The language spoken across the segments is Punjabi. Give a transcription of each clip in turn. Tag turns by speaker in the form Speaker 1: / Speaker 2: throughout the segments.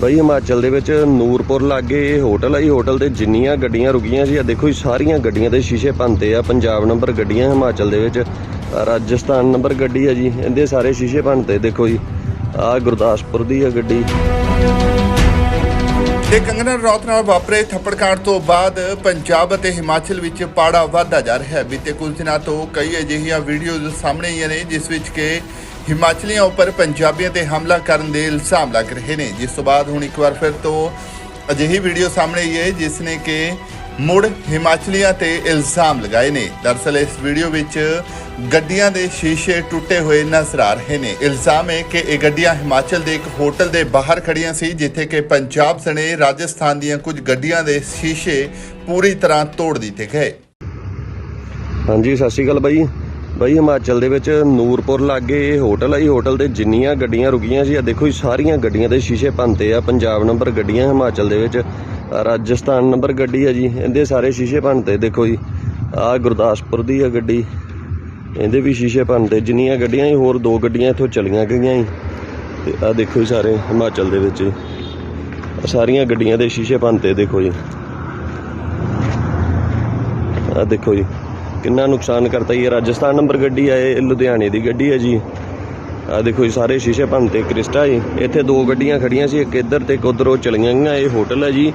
Speaker 1: ਬਈ ਹਿਮਾਚਲ ਦੇ ਵਿੱਚ ਨੂਰਪੁਰ ਲਾਗੇ ਇਹ ਹੋਟਲ ਆ ਜੀ ਹੋਟਲ ਤੇ ਜਿੰਨੀਆਂ ਗੱਡੀਆਂ ਰੁਕੀਆਂ ਸੀ ਆ ਦੇਖੋ ਜੀ, ਸਾਰੀਆਂ ਗੱਡੀਆਂ ਦੇ ਸ਼ੀਸ਼ੇ ਭੰਨਤੇ ਆ, ਪੰਜਾਬ ਨੰਬਰ ਗੱਡੀਆਂ ਹਿਮਾਚਲ ਦੇ ਵਿੱਚ ਰਾਜਸਥਾਨ ਨੰਬਰ ਗੱਡੀ ਆ ਜੀ, ਇਹਦੇ ਸਾਰੇ ਸ਼ੀਸ਼ੇ ਭੰਨਤੇ, ਦੇਖੋ ਜੀ ਆ ਗੁਰਦਾਸਪੁਰ ਦੀ ਆ ਗੱਡੀ।
Speaker 2: ਤੇ ਕੰਗਨਾ ਰੌਤ ਨਾਲ ਵਾਪਰੇ ਥੱਪੜਕਾਂਡ ਤੋਂ ਬਾਅਦ ਪੰਜਾਬ ਅਤੇ ਹਿਮਾਚਲ ਵਿੱਚ ਪਾੜਾ ਵਧਦਾ ਜਾ ਰਿਹਾ ਹੈ। ਬੀਤੇ ਕੁਝ ਦਿਨਾਂ ਤੋਂ ਕਈ ਅਜਿਹੀਆਂ ਵੀਡੀਓਜ਼ ਸਾਹਮਣੇ ਆਈਆਂ ਨੇ, ਜਿਸ ਵਿੱਚ ਕਿ ਹਿਮਾਚਲੀਆਂ ਉੱਪਰ ਪੰਜਾਬੀਆਂ ਤੇ ਹਮਲਾ ਕਰਨ ਦੇ ਇਲਜ਼ਾਮ ਲੱਗ ਰਹੇ ਨੇ। ਜਿਸ ਤੋਂ ਬਾਅਦ ਹੁਣ ਇੱਕ ਵਾਰ ਫਿਰ ਤੋਂ ਅਜਿਹੀ ਵੀਡੀਓ ਸਾਹਮਣੇ ਆਈ ਹੈ, ਜਿਸ ਨੇ ਕਿ ਮੁੜ ਹਿਮਾਚਲੀਆਂ ਤੇ ਇਲਜ਼ਾਮ ਲਗਾਏ ਨੇ। ਦਰਅਸਲ ਇਸ ਵੀਡੀਓ ਵਿੱਚ ਗੱਡੀਆਂ ਦੇ ਸ਼ੀਸ਼ੇ ਟੁੱਟੇ ਹੋਏ ਨਜ਼ਰ ਆ ਰਹੇ ਨੇ। ਇਲਜ਼ਾਮ ਹੈ ਕਿ ਇਹ ਗੱਡੀਆਂ ਹਿਮਾਚਲ ਦੇ ਇੱਕ ਹੋਟਲ ਦੇ ਬਾਹਰ ਖੜੀਆਂ ਸੀ, ਜਿੱਥੇ ਕਿ ਪੰਜਾਬ ਸਣੇ ਰਾਜਸਥਾਨ ਦੀਆਂ ਕੁਝ ਗੱਡੀਆਂ ਦੇ ਸ਼ੀਸ਼ੇ ਪੂਰੀ ਤਰ੍ਹਾਂ ਤੋੜ ਦਿੱਤੇ ਗਏ।
Speaker 1: ਹਾਂਜੀ, ਸਤਿ ਸ਼੍ਰੀ ਅਕਾਲ ਬਾਈ। ਬਾਈ ਹਿਮਾਚਲ ਦੇ ਵਿੱਚ ਨੂਰਪੁਰ ਲਾਗੇ ਇਹ ਹੋਟਲ ਆ। ਜੀ ਹੋਟਲ ਤੇ ਜਿੰਨੀਆਂ ਗੱਡੀਆਂ ਰੁਕੀਆਂ ਸੀ ਆ ਦੇਖੋ ਜੀ, ਸਾਰੀਆਂ ਗੱਡੀਆਂ ਦੇ ਸ਼ੀਸ਼ੇ ਭੰਨਤੇ ਆ। ਪੰਜਾਬ ਨੰਬਰ ਗੱਡੀਆਂ ਹਿਮਾਚਲ ਦੇ ਵਿੱਚ ਰਾਜਸਥਾਨ ਨੰਬਰ ਗੱਡੀ ਆ ਜੀ, ਇਹਦੇ ਸਾਰੇ ਸ਼ੀਸ਼ੇ ਭੰਨਤੇ, ਦੇਖੋ ਜੀ। ਆ ਗੁਰਦਾਸਪੁਰ ਦੀ ਆ ਗੱਡੀ, ਇਹਦੇ ਵੀ ਸ਼ੀਸ਼ੇ ਭੰਨਤੇ। ਜਿੰਨੀਆਂ ਗੱਡੀਆਂ ਸੀ, ਹੋਰ ਦੋ ਗੱਡੀਆਂ ਇੱਥੋਂ ਚਲੀਆਂ ਗਈਆਂ ਸੀ। ਤੇ ਆ ਦੇਖੋ ਜੀ ਸਾਰੇ ਹਿਮਾਚਲ ਦੇ ਵਿੱਚ। ਆਹ ਸਾਰੀਆਂ ਗੱਡੀਆਂ ਦੇ ਸ਼ੀਸ਼ੇ ਭੰਨਤੇ, ਦੇਖੋ ਜੀ। ਆ ਦੇਖੋ ਜੀ। ਕਿੰਨਾ ਨੁਕਸਾਨ ਕਰਤਾ ਜੀ? ਇਹ ਰਾਜਸਥਾਨ ਨੰਬਰ ਗੱਡੀ ਆ, ਇਹ ਲੁਧਿਆਣੇ ਦੀ ਗੱਡੀ ਹੈ ਜੀ। ਆ ਦੇਖੋ ਜੀ, ਸਾਰੇ ਸ਼ੀਸ਼ੇ ਭੰਨਤੇ ਕ੍ਰਿਸਟਾ ਜੀ। ਇੱਥੇ ਦੋ ਗੱਡੀਆਂ ਖੜੀਆਂ ਸੀ, ਇੱਕ ਇੱਧਰ ਤੇ ਇੱਕ ਉੱਧਰ ਉਹ ਚਲੀਆਂ ਗਈਆਂ। ਇਹ ਹੋਟਲ ਹੈ ਜੀ,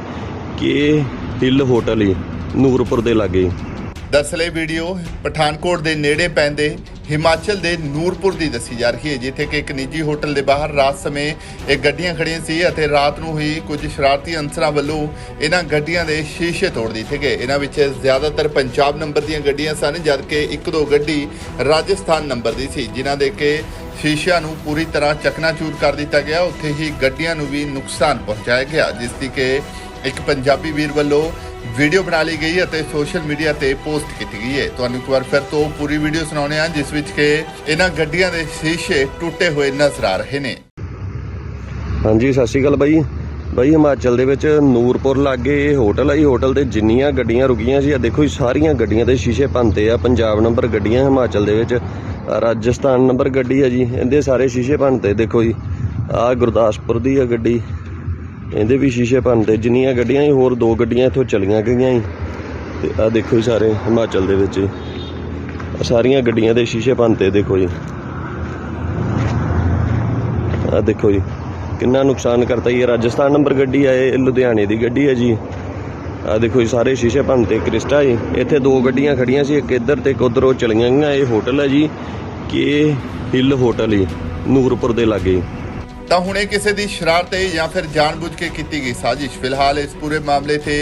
Speaker 1: ਕਿ ਇਹ ਹਿੱਲ ਹੋਟਲ ਜੀ, ਨੂਰਪੁਰ ਦੇ ਲਾਗੇ।
Speaker 2: ਦਰਅਸਲ ਵੀਡੀਓ, ਪਠਾਨਕੋਟ ਦੇ ਨੇੜੇ ਪੈਂਦੇ ਹਿਮਾਚਲ ਦੇ ਨੂਰਪੁਰ ਦੀ ਦੱਸੀ ਜਾ ਰਹੀ ਹੈ, ਜਿੱਥੇ ਕਿ ਇੱਕ ਨਿੱਜੀ ਹੋਟਲ ਦੇ ਬਾਹਰ ਰਾਤ ਸਮੇਂ ਇਹ ਗੱਡੀਆਂ ਖੜੀਆਂ ਸੀ ਅਤੇ ਰਾਤ ਨੂੰ ਹੀ ਕੁਝ ਸ਼ਰਾਰਤੀ ਅਨਸਰਾਂ ਵੱਲੋਂ ਇਹਨਾਂ ਗੱਡੀਆਂ ਦੇ ਸ਼ੀਸ਼ੇ ਤੋੜ ਦਿੱਤੇ ਗਏ। ਇਹਨਾਂ ਵਿੱਚ ਜ਼ਿਆਦਾਤਰ ਪੰਜਾਬ ਨੰਬਰ ਦੀਆਂ ਗੱਡੀਆਂ ਸਨ, ਜਦਕਿ ਇੱਕ ਦੋ ਗੱਡੀ ਰਾਜਸਥਾਨ ਨੰਬਰ ਦੀ ਸੀ, ਜਿਨ੍ਹਾਂ ਦੇ ਕਿ ਸ਼ੀਸ਼ਿਆਂ ਨੂੰ ਪੂਰੀ ਤਰ੍ਹਾਂ ਚਕਨਾਚੂਰ ਕਰ ਦਿੱਤਾ ਗਿਆ। ਉੱਥੇ ਹੀ ਗੱਡੀਆਂ ਨੂੰ ਵੀ ਨੁਕਸਾਨ ਪਹੁੰਚਾਇਆ ਗਿਆ, ਜਿਸ ਦੀ ਕਿ ਇੱਕ ਪੰਜਾਬੀ ਵੀਰ ਵੱਲੋਂ ਵੀਡੀਓ ਬਣਾ ਲਈ ਗਈ ਅਤੇ ਸੋਸ਼ਲ ਮੀਡੀਆ ਤੇ ਪੋਸਟ ਕੀਤੀ ਗਈ ਹੈ। ਤੁਹਾਨੂੰ ਇੱਕ ਵਾਰ ਫਿਰ ਤੋਂ ਪੂਰੀ ਵੀਡੀਓ ਸੁਣਾਉਂਦੇ ਹਾਂ, ਜਿਸ ਵਿੱਚ ਕਿ ਇਹਨਾਂ ਗੱਡੀਆਂ ਦੇ ਸ਼ੀਸ਼ੇ ਟੁੱਟੇ ਹੋਏ ਨਜ਼ਰ ਆ ਰਹੇ ਨੇ।
Speaker 1: ਹਾਂਜੀ, ਸਤਿ ਸ਼੍ਰੀ ਅਕਾਲ ਬਾਈ। ਬਾਈ, ਹਿਮਾਚਲ ਦੇ ਵਿੱਚ ਨੂਰਪੁਰ ਲਾਗੇ ਇਹ ਹੋਟਲ ਆ। ਜੀ ਹੋਟਲ ਤੇ ਜਿੰਨੀਆਂ ਗੱਡੀਆਂ ਰੁਕੀਆਂ ਸੀ ਆ ਦੇਖੋ ਜੀ, ਸਾਰੀਆਂ ਗੱਡੀਆਂ ਦੇ ਸ਼ੀਸ਼ੇ ਭੰਨਤੇ ਆ। ਪੰਜਾਬ ਨੰਬਰ ਗੱਡੀਆਂ, ਹਿਮਾਚਲ ਦੇ ਵਿੱਚ ਰਾਜਸਥਾਨ ਨੰਬਰ ਗੱਡੀ ਆ ਜੀ। ਇਹਦੇ ਸਾਰੇ ਸ਼ੀਸ਼ੇ ਭੰਨਤੇ, ਦੇਖੋ ਜੀ। ਆ ਗੁਰਦਾਸਪੁਰ ਦੀ ਆ ਗੱਡੀ। ਇਹਦੇ ਵੀ ਸ਼ੀਸ਼ੇ ਭੰਨਤੇ ਜਿੰਨੀਆਂ ਗੱਡੀਆਂ ਸੀ, ਹੋਰ ਦੋ ਗੱਡੀਆਂ ਇੱਥੋਂ ਚਲੀਆਂ ਗਈਆਂ ਸੀ। ਤੇ ਆ ਦੇਖੋ ਜੀ ਸਾਰੇ ਹਿਮਾਚਲ ਦੇ ਵਿੱਚ ਆਹ ਸਾਰੀਆਂ ਗੱਡੀਆਂ ਦੇ ਸ਼ੀਸ਼ੇ ਭੰਨਤੇ ਦੇਖੋ ਜੀ। ਆ ਦੇਖੋ ਜੀ, ਕਿੰਨਾ ਨੁਕਸਾਨ ਕਰਤਾ ਜੀ। ਇਹ ਰਾਜਸਥਾਨ ਨੰਬਰ ਗੱਡੀ ਆ, ਇਹ ਲੁਧਿਆਣੇ ਦੀ ਗੱਡੀ ਹੈ ਜੀ। ਆ ਦੇਖੋ ਜੀ, ਸਾਰੇ ਸ਼ੀਸ਼ੇ ਭੰਨਤੇ ਕ੍ਰਿਸਟਾ ਜੀ। ਇੱਥੇ ਦੋ ਗੱਡੀਆਂ ਖੜੀਆਂ ਸੀ, ਇੱਕ ਇੱਧਰ ਤੇ ਇੱਕ ਉੱਧਰ, ਉਹ ਚਲੀਆਂ ਗਈਆਂ। ਇਹ ਹੋਟਲ ਹੈ ਜੀ, ਕਿ ਹਿੱਲ ਹੋਟਲ ਜੀ, ਨੂਰਪੁਰ ਦੇ ਲਾਗੇ।
Speaker 2: ਤਾਂ ਹੁਣ ਇਹ ਕਿਸੇ ਦੀ ਸ਼ਰਾਰਤ ਹੈ ਜਾਂ ਫਿਰ ਜਾਣਬੁੱਝ ਕੇ ਕੀਤੀ ਗਈ ਸਾਜ਼ਿਸ਼। ਫਿਲਹਾਲ ਇਸ ਪੂਰੇ ਮਾਮਲੇ ਤੇ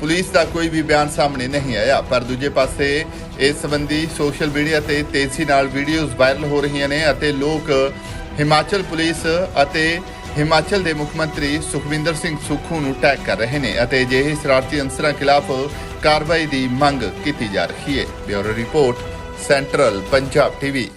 Speaker 2: ਪੁਲਿਸ ਦਾ ਕੋਈ ਵੀ ਬਿਆਨ ਸਾਹਮਣੇ ਨਹੀਂ ਆਇਆ। ਪਰ ਦੂਜੇ ਪਾਸੇ ਇਸ ਸੰਬੰਧੀ ਸੋਸ਼ਲ ਮੀਡੀਆ ਤੇ ਤੇਜ਼ੀ ਨਾਲ ਵੀਡੀਓਜ਼ ਵਾਇਰਲ ਹੋ ਰਹੀਆਂ ਨੇ ਅਤੇ ਲੋਕ ਹਿਮਾਚਲ ਪੁਲਿਸ ਅਤੇ ਹਿਮਾਚਲ ਦੇ ਮੁੱਖ ਮੰਤਰੀ ਸੁਖਵਿੰਦਰ ਸਿੰਘ ਸੁੱਖੂ ਨੂੰ ਟੈਗ ਕਰ ਰਹੇ ਨੇ ਅਤੇ ਅਜਿਹੇ ਸ਼ਰਾਰਤੀ ਅੰਸਰਾਂ ਖਿਲਾਫ ਕਾਰਵਾਈ ਦੀ ਮੰਗ ਕੀਤੀ ਜਾ ਰਹੀ ਹੈ। Bureau report, central Punjab TV.